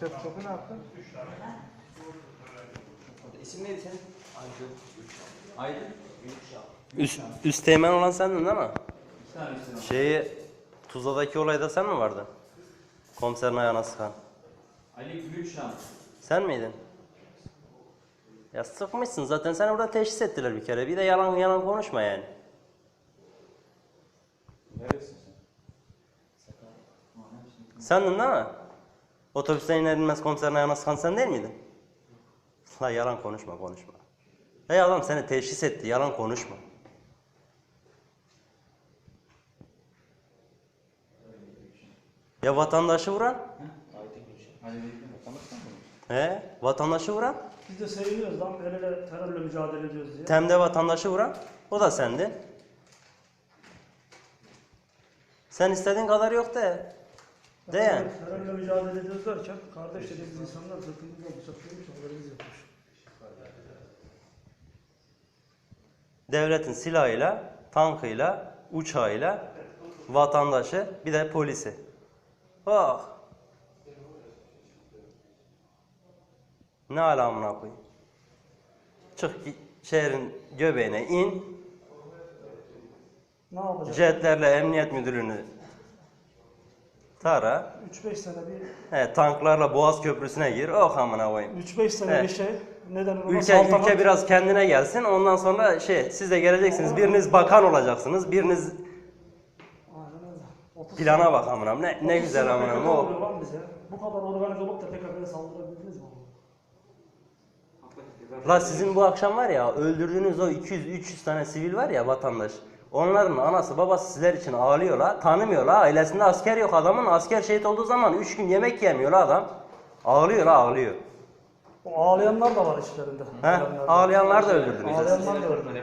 Şef şofu ne yaptın? İsim neydi senin? Aydın. Aydın? Üst, üst teğmen olan sendin değil mi? Şeyi Tuzla'daki olayda sen mi vardın? Komiserin ayağına sıkan. Ali Gülşah. Sen miydin? Ya sıkmışsın zaten seni burada teşhis ettiler bir kere. Bir de yalan yalan konuşma yani. Neresin sen? Sendin değil mi? Otobüsten iner inmez komiserin ayağına sıkan sen değil miydin? La yalan konuşma konuşma. Ey adam seni teşhis etti yalan konuşma. Ya vatandaşı vuran? He? Vatandaşı vuran? Biz de seviniyoruz lan el ele terörle mücadele ediyoruz diye. Temde vatandaşı vuran? O da sendin. Sen istediğin kadar yok de. De yani. Terörle mücadele ediyoruz derken kardeş dediğimiz insanlar sırtımızda bıçaklıyormuş haberimiz yokmuş. Devletin silahıyla, tankıyla, uçağıyla vatandaşı bir de polisi. Bak. Ne alamına koyayım. Çık ki şehrin göbeğine in. Ne yapacağız? Jetlerle emniyet müdürünü tara. 3-5 sene bir He, tanklarla Boğaz Köprüsü'ne gir. Oh amına koyayım. 3-5 sene Evet. bir şey. Neden ona Ülke, saltanat- ülke biraz kendine gelsin. Ondan sonra şey siz de geleceksiniz. Biriniz bakan olacaksınız. Biriniz Aynen öyle. 30 plana bak amına. Ne, ne 30 güzel amına. O. Bu kadar organize olup da PKK'ya saldırabildiniz mi? La sizin bu akşam var ya öldürdüğünüz o 200-300 tane sivil var ya vatandaş. Onların anası babası sizler için ağlıyor la. Tanımıyor la. Ailesinde asker yok adamın. Asker şehit olduğu zaman 3 gün yemek yemiyor la adam. Ağlıyor la ağlıyor. O ağlayanlar da var içlerinde. He? Ağlayanlar da öldürdünüz. Ağlayanlar da öldü.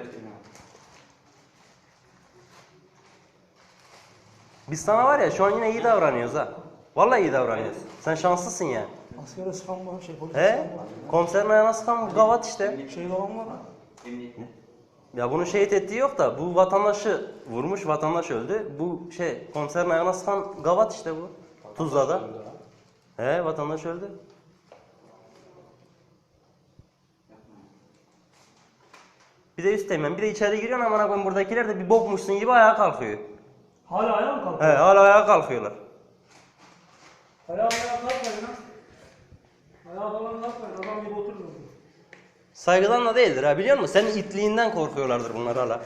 Biz sana var ya şu an yine iyi davranıyoruz ha. Vallahi iyi davranıyoruz. Sen şanslısın ya. Askere sıkan var, şey polis He? Komiserin ayağına sıkan gavat işte. Şey olan var. Emniyet mi? Ya bunu şehit ettiği yok da bu vatandaşı vurmuş vatandaş öldü. Bu şey komiserin ayağına sıkan gavat işte bu. Tuzla'da. He vatandaş öldü. Bir de üst teğmen, bir de içeri giriyorsun amına koyayım buradakiler de bir bokmuşsun gibi ayağa kalkıyor. Hala ayağa mı He kalkıyor? hala ayağa kalkıyorlar. Ayağa ayağa kalkmayın lan. Ayağa falan kalkmayın. Adam gibi oturmuyor. Saygıdan da değildir ha biliyor musun? Senin itliğinden korkuyorlardır bunlar hala.